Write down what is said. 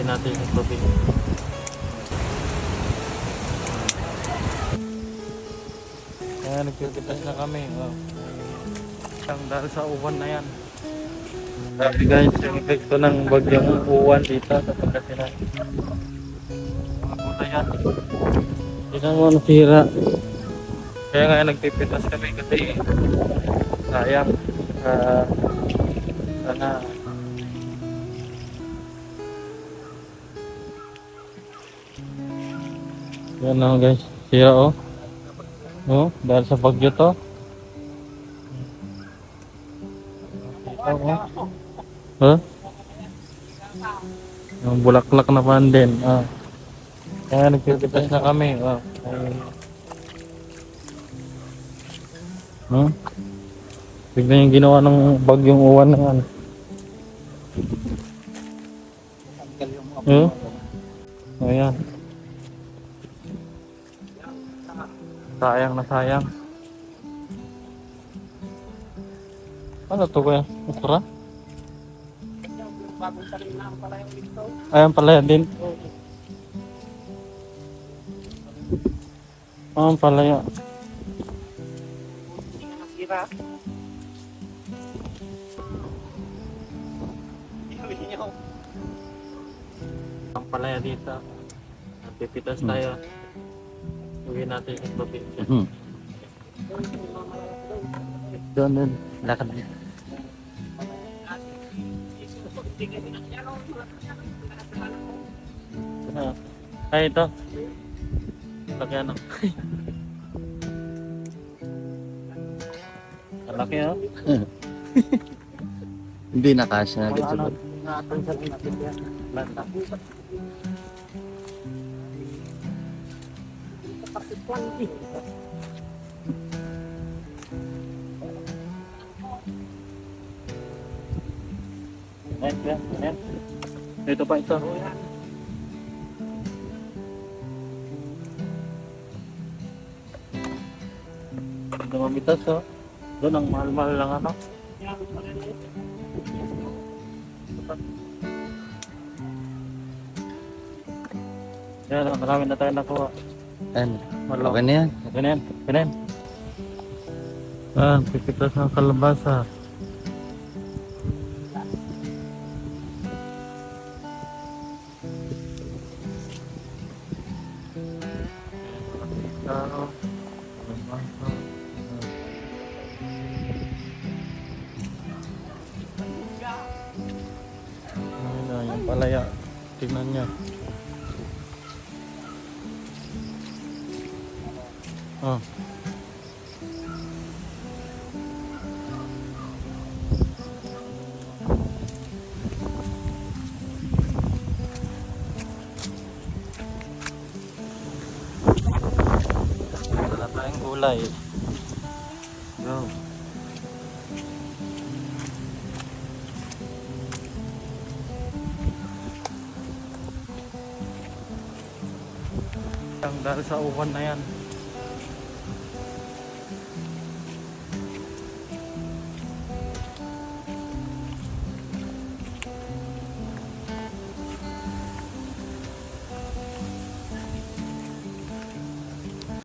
Uwi natin yung tubig. Kaya nagpipitas na kami. Oh. Ang dahil sa uwan na yan. Sabi guys, yung epekto ng bagyong uwan dito sa Pagkasinan. Mga puta yan. Tingnan mo nasira. Kaya nga nagpipitas kami kasi sayang. Ah, sana Yan na guys. Sira oh. Oh, dahil sa bagyo to. Kita oh. Huh? Yung bulaklak na pan din. Ah. Kaya nagpipitas na kami. Oh. Ay. Hmm? Tignan yung ginawa ng bagyong uwan na yan. Oh. Ayan. Sayang na sayang. Ano to kuya? Okra? Bagong tanim na ang pala yung dito. Ayan pala yan din. Ayan pala yan. Nasira. Iwi niyo. Ang palaya dito. Pipitas tayo. Uwi natin yung tubig. Hmm. Doon, doon. Lakad din. Ah, Ay, ito. Laki ano. Malaki oh. Hindi nakasya. Ano, ba? Natin sa natin yan. Lanta. Ayan, ayan, ayan. Ito pa ito. Hindi mamitas oh. Doon ang mahal-mahal lang ano. Yan, oh, marami na tayo nakuha. Ano? Malaki. Okay na yan. Okay na yan. Okay na yan. Ah, pipitas ng kalabasa. Tao, kalabasa. Ayun na, yung palaya. Tingnan niya. Oh. Wala tayong gulay. Go. Ang dahil sa uwan na yan.